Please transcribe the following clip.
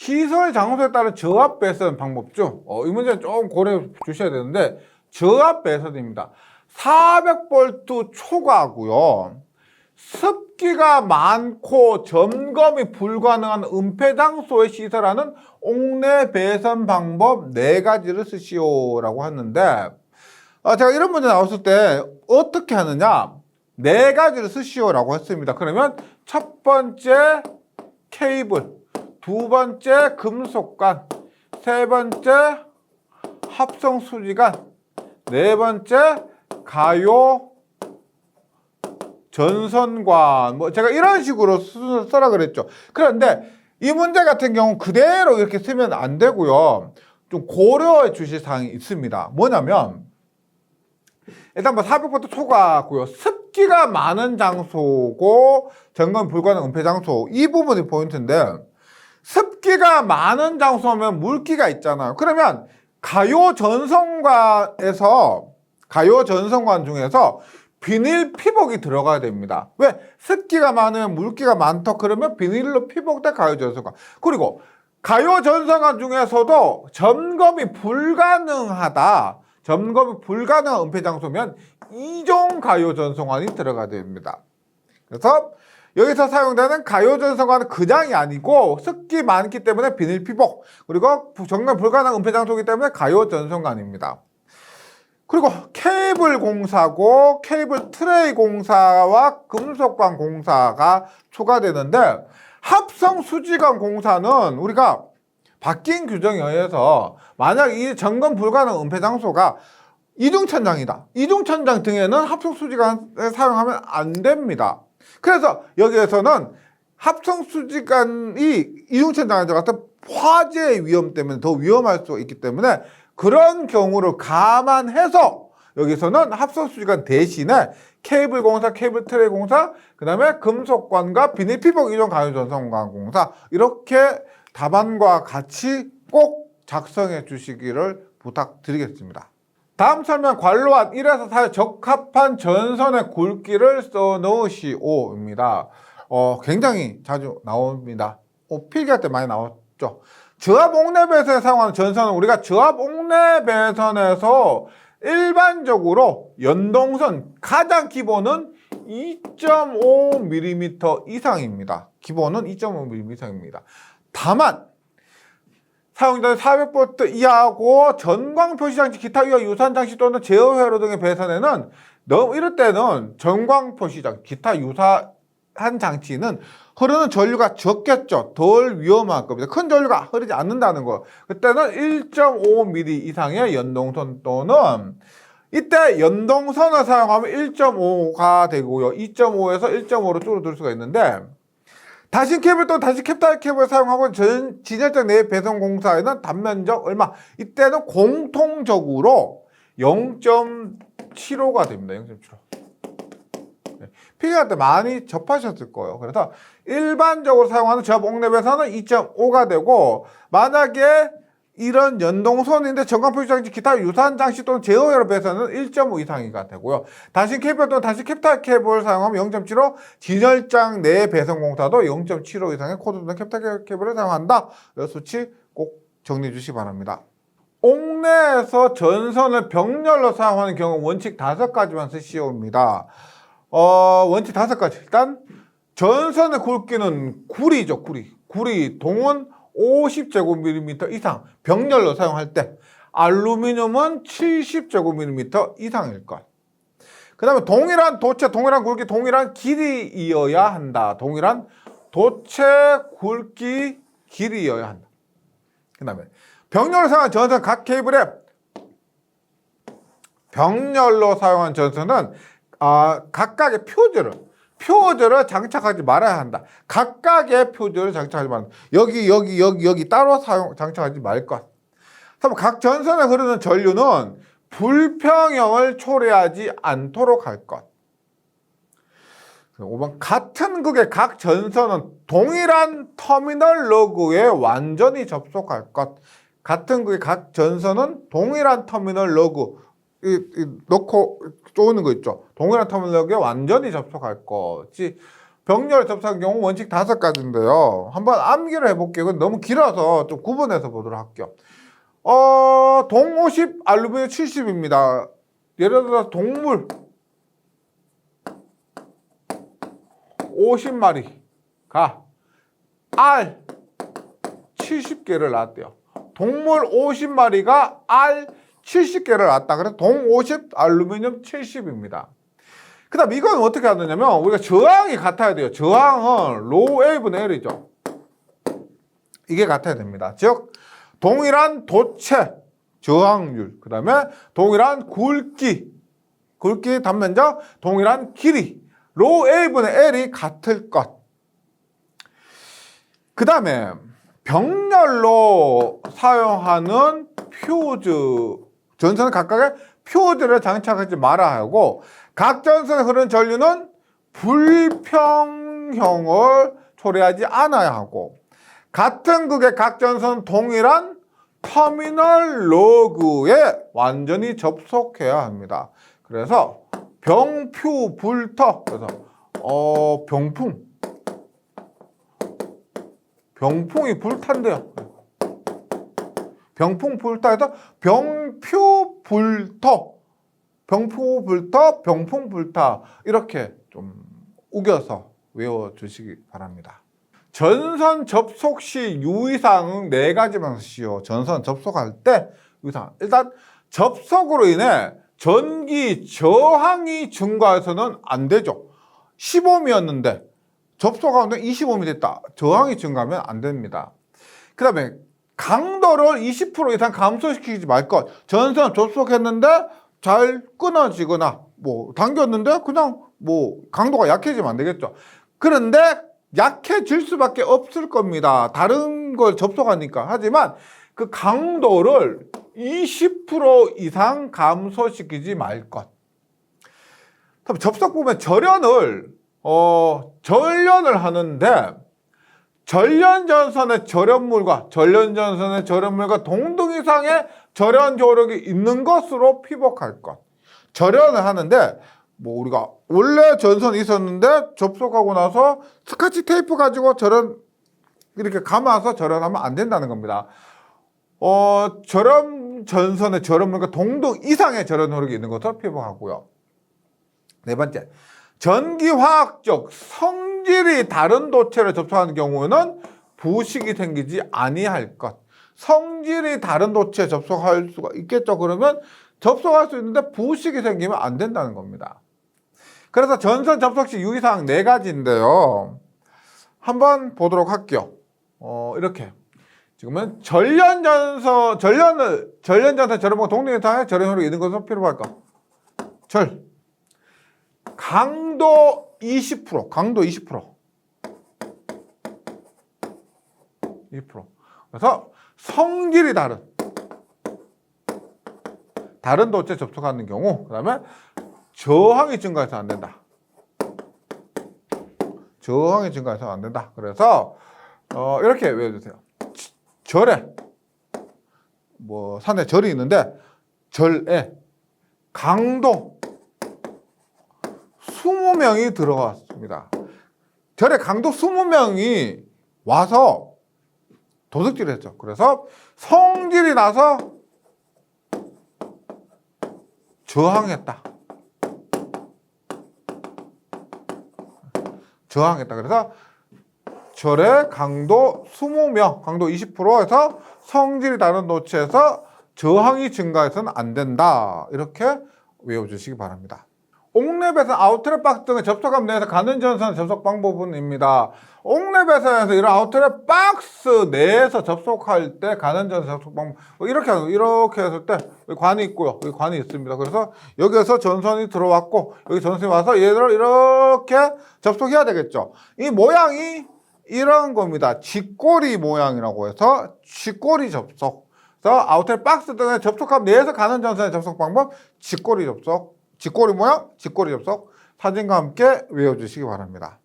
시설 장소에 따른 저압 배선 방법죠. 어, 이 문제는 조금 고려해 주셔야 되는데 저압 배선입니다. 400V 초과고요. 습기가 많고 점검이 불가능한 은폐 장소에 시설하는 옥내 배선 방법 네 가지를 쓰시오라고 했는데 어, 제가 이런 문제 나왔을 때 어떻게 하느냐 네 가지를 쓰시오라고 했습니다. 그러면 첫 번째 케이블, 두 번째 금속관, 세 번째 합성 수지관, 네 번째 가요 전선관 뭐 제가 이런 식으로 순서 써라 그랬죠. 그런데 이 문제 같은 경우 그대로 이렇게 쓰면 안 되고요. 좀 고려해 주실 사항이 있습니다. 뭐냐면 일단 뭐 400부터 초과고요. 습기가 많은 장소고 점검 불가능 은폐 장소 이 부분이 포인트인데 습기가 많은 장소면 물기가 있잖아요. 그러면 가요 전선관에서 가요 전선관 중에서 비닐 피복이 들어가야 됩니다. 왜? 습기가 많으면 물기가 많다 그러면 비닐로 피복된 가요 전선관. 그리고 가요 전선관 중에서도 점검이 불가능하다. 점검이 불가능한 은폐 장소면 이종 가요 전선관이 들어가야 됩니다. 그래서 여기서 사용되는 가요 전선관은 그냥이 아니고 습기 많기 때문에 비닐 피복 그리고 점검 불가능한 은폐 장소이기 때문에 가요 전선관입니다. 그리고 케이블 공사고 케이블 트레이 공사와 금속관 공사가 추가되는데 합성 수지관 공사는 우리가 바뀐 규정에 의해서 만약 이 점검 불가능 은폐 장소가 이중천장이다. 이중천장 등에는 합성 수지관을 사용하면 안 됩니다. 그래서 여기에서는 합성 수지관이 이중천장에 들어가서 화재 위험 때문에 더 위험할 수 있기 때문에 그런 경우를 감안해서 여기서는 합성 수지관 대신에 케이블 공사, 케이블 트레이 공사, 그 다음에 금속관과 비닐 피복 이종 가요 전선관 공사 이렇게 답안과 같이 꼭 작성해 주시기를 부탁드리겠습니다. 다음 설명 관로한 1에서 4에 적합한 전선의 굵기를 써 넣으시오입니다. 어, 굉장히 자주 나옵니다. 어, 필기할 때 많이 나왔죠. 저압 옥내 사용하는 전선은 우리가 저압 옥내 배선에서 일반적으로 연동선 가장 기본은 2.5mm 이상입니다. 기본은 2.5mm 이상입니다. 다만 사용자는 400V 이하고 전광 표시 장치, 기타 유화 유산 장치 또는 제어 회로 등의 배선에는 너무 이럴 때는 전광 표시장, 기타 유사한 장치는 흐르는 전류가 적겠죠. 덜 위험할 겁니다. 큰 전류가 흐르지 않는다는 거. 그때는 1.5mm 이상의 연동선 또는 이때 연동선을 사용하면 1.5가 되고요. 2.5에서 1.5로 줄어들 수가 있는데 다신 케이블 또 케이블을 사용하고 전 진열장 내 배송 공사에는 단면적 얼마 이때는 공통적으로 0.75가 됩니다. 0.75. 필기할 때 많이 접하셨을 거예요. 그래서 일반적으로 사용하는 저압 옥랩에서는 2.5가 되고 만약에 이런 연동선인데 전광 표시장치 기타 유사한 장치 또는 제어회로 배선은 1.5 이상이가 되고요. 단신 케이블 또는 단신 캡타 케이블을 사용하면 0.75, 진열장 내 배선 공사도 0.75 이상의 코드 또는 캡타 케이블을 사용한다. 이 수치 꼭 정리해 주시기 바랍니다. 옥내에서 전선을 병렬로 사용하는 경우 원칙 다섯 가지만 쓰시옵니다. 어, 원칙 다섯 가지. 일단 전선의 굵기는 구리죠, 구리. 구리 동은 50제곱미리미터 이상 병렬로 사용할 때 알루미늄은 70제곱미리미터 이상일 것. 그 다음에 동일한 도체, 동일한 굵기, 동일한 길이이어야 한다. 동일한 도체, 굵기, 길이여야 한다. 그 다음에 병렬로 사용한 전선 각 케이블에 병렬로 사용한 전선은 아, 각각의 표제를 표제를 장착하지 말아야 한다. 각각의 표제를 장착하지 말아야 한다. 여기 여기 여기 여기 따로 사용 장착하지 말 것. 각 전선에 흐르는 전류는 불평형을 초래하지 않도록 할 것. 5번 같은 극의 각 전선은 동일한 터미널 러그에 완전히 접속할 것. 같은 극의 각 전선은 동일한 터미널 러그 이, 이 넣고 쪼는 거 있죠. 동일한 터미널에 완전히 접속할 것이 병렬 접촉한 경우 원칙 다섯 가지인데요. 한번 암기를 해볼게요. 이건 너무 길어서 좀 구분해서 보도록 할게요. 어, 동 50, 알루미늄 70입니다. 예를 들어 서 동물 50마리가 알 70개를 낳았대요. 동물 50마리가 알 70개를 낳았다. 그래서 동 50, 알루미늄 70입니다. 그 다음 이건 어떻게 하느냐면 우리가 저항이 같아야 돼요. 저항은 로우 A분의 L이죠. 이게 같아야 됩니다. 즉 동일한 도체 저항률 그 다음에 동일한 굵기 굵기 단면적 동일한 길이 로우 A분의 L이 같을 것. 그 다음에 병렬로 사용하는 퓨즈 전선은 각각의 퓨즈를 장착하지 말아야 하고 각 전선에 흐르는 전류는 불평형을 초래하지 않아야 하고 같은 극의 각 전선 동일한 터미널 로그에 완전히 접속해야 합니다. 그래서 병퓨 불터 그래서 어 병풍 병풍이 불탄대요. 병풍 불타에서 병표 불터 병포 불터 병풍 불타 이렇게 좀 우겨서 외워주시기 바랍니다. 전선 접속 시 유의사항은 네 가지만 쓰시오. 전선 접속할 때 유의사항. 일단 접속으로 인해 전기 저항이 증가해서는 안 되죠. 15옴이었는데 접속하는데 25옴이 됐다. 저항이 증가하면 안 됩니다. 그 다음에 강도를 20% 이상 감소시키지 말 것. 전선 접속했는데 잘 끊어지거나 뭐 당겼는데 그냥 뭐 강도가 약해지면 안 되겠죠. 그런데 약해질 수밖에 없을 겁니다. 다른 걸 접속하니까. 하지만 그 강도를 20% 이상 감소시키지 말 것. 접속 부분에 절연을 어 절연을 하는데 절연 전선의 절연물과 절연 전선의 절연물과 동등 이상의 절연 조력이 있는 것으로 피복할 것. 절연을 하는데 뭐 우리가 원래 전선이 있었는데 접속하고 나서 스카치 테이프 가지고 절연 이렇게 감아서 절연하면 안 된다는 겁니다. 어, 절연 전선의 절연물과 동등 이상의 절연 노력이 있는 것으로 피복하고요. 네 번째, 전기화학적 성 질이 다른 도체를 접촉하는 경우에는 부식이 생기지 아니할 것. 성질이 다른 도체에 접속할 수가 있겠죠. 그러면 접속할 수 있는데 부식이 생기면 안 된다는 겁니다. 그래서 전선 접속 시 유의사항 네 가지인데요. 한번 보도록 할게요. 어, 이렇게. 지금은 전련전선, 전련을, 전련전선 저렴하고 동등이상의 절연으로 있는 것은 필요할까? 절. 강도 20%, 강도 20%. 20%. 그래서 성질이 다른 다른 도체 접촉하는 경우 그 다음에 저항이 증가해서 안 된다. 저항이 증가해서 안 된다. 그래서 어, 이렇게 외워주세요. 절에 뭐 산에 절이 있는데 절에 강도 20명이 들어왔습니다. 절에 강도 20명이 와서 도둑질을 했죠. 그래서 성질이 나서 저항했다. 저항했다. 그래서 절의 강도 20명, 강도 20%에서 성질이 다른 도체에서 저항이 증가해서는 안 된다. 이렇게 외워주시기 바랍니다. 옥랩에서 아웃렛 박스 등의 접촉함 내에서 가는 전선 접속 방법입니다. 옥랩에서 이런 아웃렛 박스 내에서 접속할 때 가는 전선 접속 방법 뭐 이렇게 이렇게 했을 때 관이 있고요. 여기 관이 있습니다. 그래서 여기에서 전선이 들어왔고 여기 전선이 와서 얘들을 이렇게 접속해야 되겠죠. 이 모양이 이런 겁니다. 쥐꼬리 모양이라고 해서 쥐꼬리 접속. 그래서 아웃렛 박스 등의 접촉함 내에서 가는 전선의 접속 방법 쥐꼬리 접속. 쥐꼬리 모양, 쥐꼬리 접속 사진과 함께 외워주시기 바랍니다.